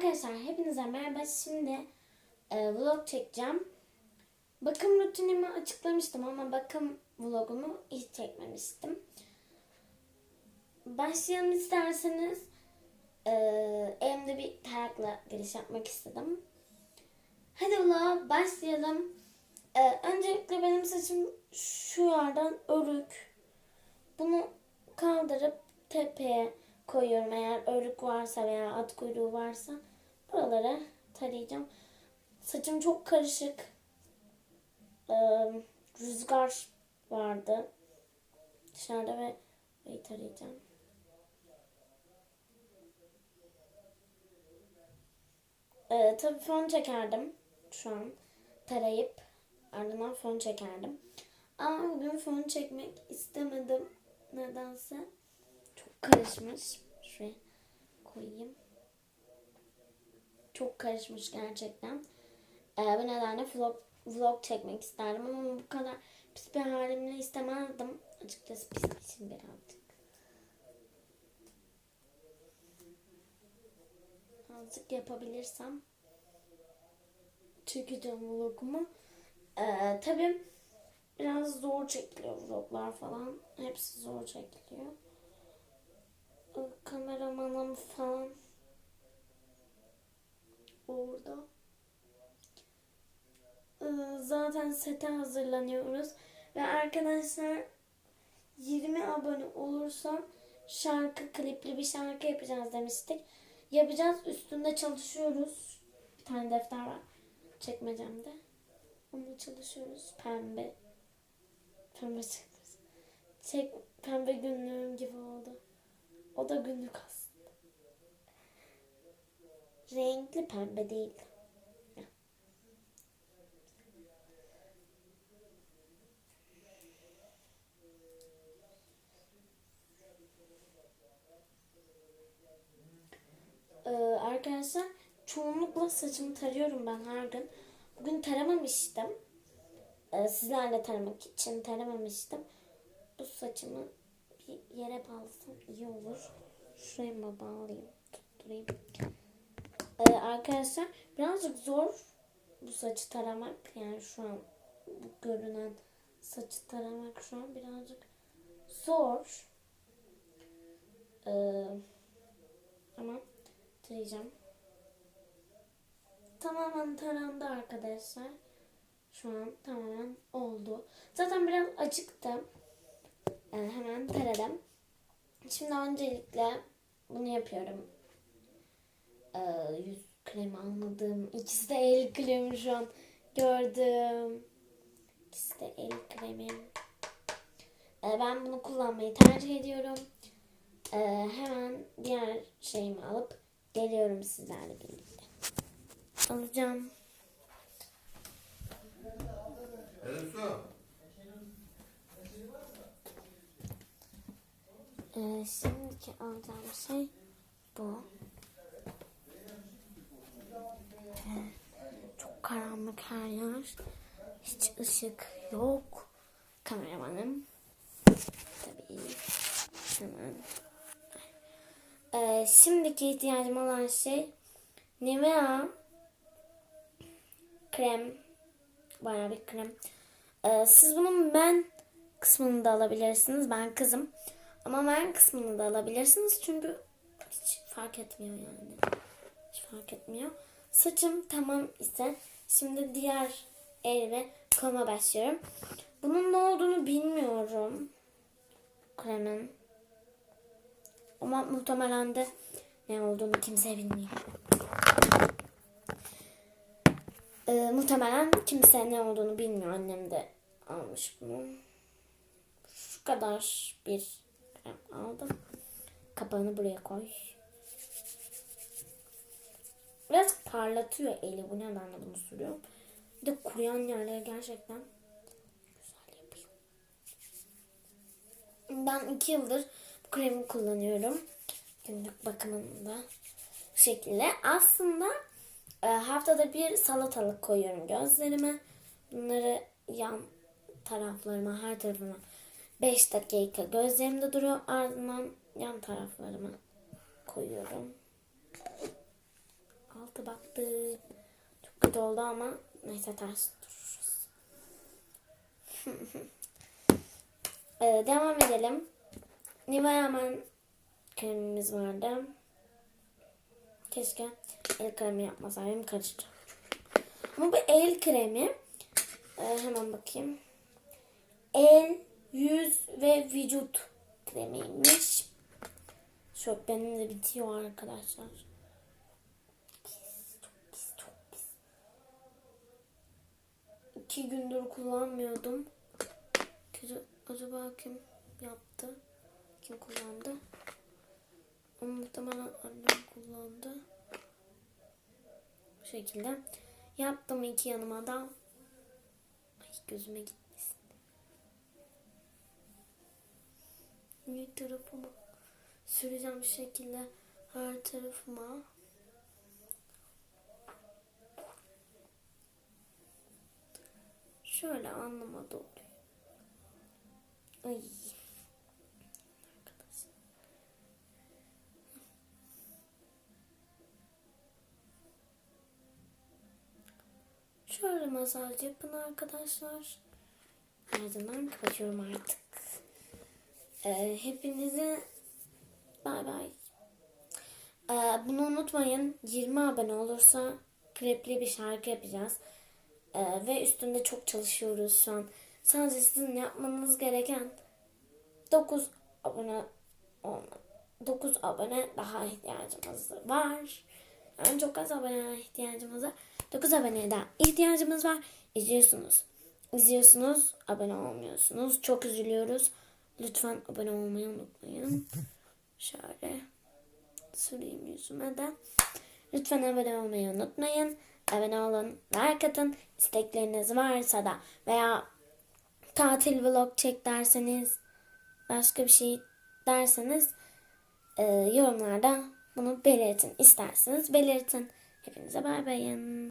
Arkadaşlar hepinize merhaba. Şimdi e, vlog çekeceğim. Bakım rutinimi açıklamıştım ama bakım vlogumu hiç çekmemiştim. Başlayalım isterseniz. E, elimde bir tarakla giriş yapmak istedim. Hadi vlog başlayalım. E, öncelikle benim saçım şu yerden örük. Bunu kaldırıp tepeye koyuyorum eğer örük varsa veya at kuyruğu varsa buralara tarayacağım. Saçım çok karışık. Ee, rüzgar vardı dışarıda ve burayı tarayacağım. Ee, tabii fön çekerdim şu an tarayıp ardından fön çekerdim. Ama bugün fön çekmek istemedim nedense. Çok karışmış. Şuraya koyayım. Çok karışmış gerçekten. Ee, bu nedenle vlog, vlog çekmek isterdim ama bu kadar pis bir halimle istemezdim. Açıkçası pisleşim birazcık. Azıcık yapabilirsem çekeceğim vlogumu. Ee, tabii biraz zor çekiliyor vloglar falan. Hepsi zor çekiliyor kameramanım falan orada. Ee, Zaten sete hazırlanıyoruz ve arkadaşlar 20 abone olursa şarkı klipli bir şarkı yapacağız demiştik. Yapacağız. Üstünde çalışıyoruz. Bir tane defter var çekmecemde. Onunla çalışıyoruz. Pembe. Pembe çıktı. Çek, pembe günlüğüm gibi oldu. O da günlük aslında. Renkli pembe değil. Ee, arkadaşlar çoğunlukla saçımı tarıyorum ben her gün. Bugün taramamıştım. Ee, sizlerle taramak için taramamıştım. Bu saçımı bir yere bağlasam iyi olur. Şuraya bağlayayım? Tutturayım. Arkadaşlar birazcık zor bu saçı taramak. Yani şu an bu görünen saçı taramak şu an birazcık zor. Ee, ama tarayacağım. Tamamen tarandı arkadaşlar. Şu an tamamen oldu. Zaten biraz acıktı. Ee, hemen taradım. Şimdi öncelikle bunu yapıyorum. Ee, yüz kremi almadım. İkisi de el kremi şu an gördüm. İkisi de el kremi. Ee, ben bunu kullanmayı tercih ediyorum. Ee, hemen diğer şeyimi alıp geliyorum sizlerle birlikte. Alacağım. Ee, şimdiki alacağım şey bu. Ee, çok karanlık her yer. Hiç ışık yok. Kameramanım. Tabii. Hemen. Ee, şimdiki ihtiyacım olan şey Nivea krem. Bayağı bir krem. Ee, siz bunun ben kısmını da alabilirsiniz. Ben kızım. Ama ben kısmını da alabilirsiniz. Çünkü hiç fark etmiyor yani. Hiç fark etmiyor. Saçım tamam ise şimdi diğer el ve koluma başlıyorum. Bunun ne olduğunu bilmiyorum. Kremin. Ama muhtemelen de ne olduğunu kimse bilmiyor. Ee, muhtemelen kimse ne olduğunu bilmiyor. Annem de almış bunu. Şu kadar bir krem aldım. Kapağını buraya koy. Biraz parlatıyor eli. Bu nedenle bunu sürüyorum. Bir de kuruyan yerleri gerçekten güzel yapıyor. Ben iki yıldır bu kremi kullanıyorum. Günlük bakımında bu şekilde. Aslında e, haftada bir salatalık koyuyorum gözlerime. Bunları yan taraflarıma, her tarafıma 5 dakika gözlerimde duruyor. Ardından yan taraflarıma koyuyorum. Çok kötü oldu ama neyse ters dururuz. Ee, devam edelim. Nivea Men kremimiz vardı. Keşke el kremi yapmasaydım karıştı. Ama bu el kremi e, hemen bakayım. El, yüz ve vücut kremiymiş. Çok benim de bitiyor arkadaşlar. Pis, çok pis, çok pis. İki gündür kullanmıyordum. Acaba kim yaptı? Kim kullandı? Onu muhtemelen annem kullandı. Bu şekilde. Yaptım iki yanıma da. Ay gözüme gitmesin. Bir tarafıma süreceğim bir şekilde her tarafıma. Şöyle anlama doğru. Ay. Şöyle masaj yapın arkadaşlar. Ardından kapatıyorum artık. Ee, hepinize bay bay. Ee, bunu unutmayın. 20 abone olursa krepli bir şarkı yapacağız. Ee, ve üstünde çok çalışıyoruz şu an. Sadece sizin yapmanız gereken 9 abone olma. 9 abone daha ihtiyacımız var. Yani çok az abone ihtiyacımız var. 9 aboneye daha ihtiyacımız var. İzliyorsunuz. İzliyorsunuz. Abone olmuyorsunuz. Çok üzülüyoruz. Lütfen abone olmayı unutmayın. Şöyle süreyim yüzüme de. Lütfen abone olmayı unutmayın. Abone olun, like atın. İstekleriniz varsa da veya tatil vlog çek derseniz başka bir şey derseniz e, yorumlarda bunu belirtin. İsterseniz belirtin. Hepinize bay bayın.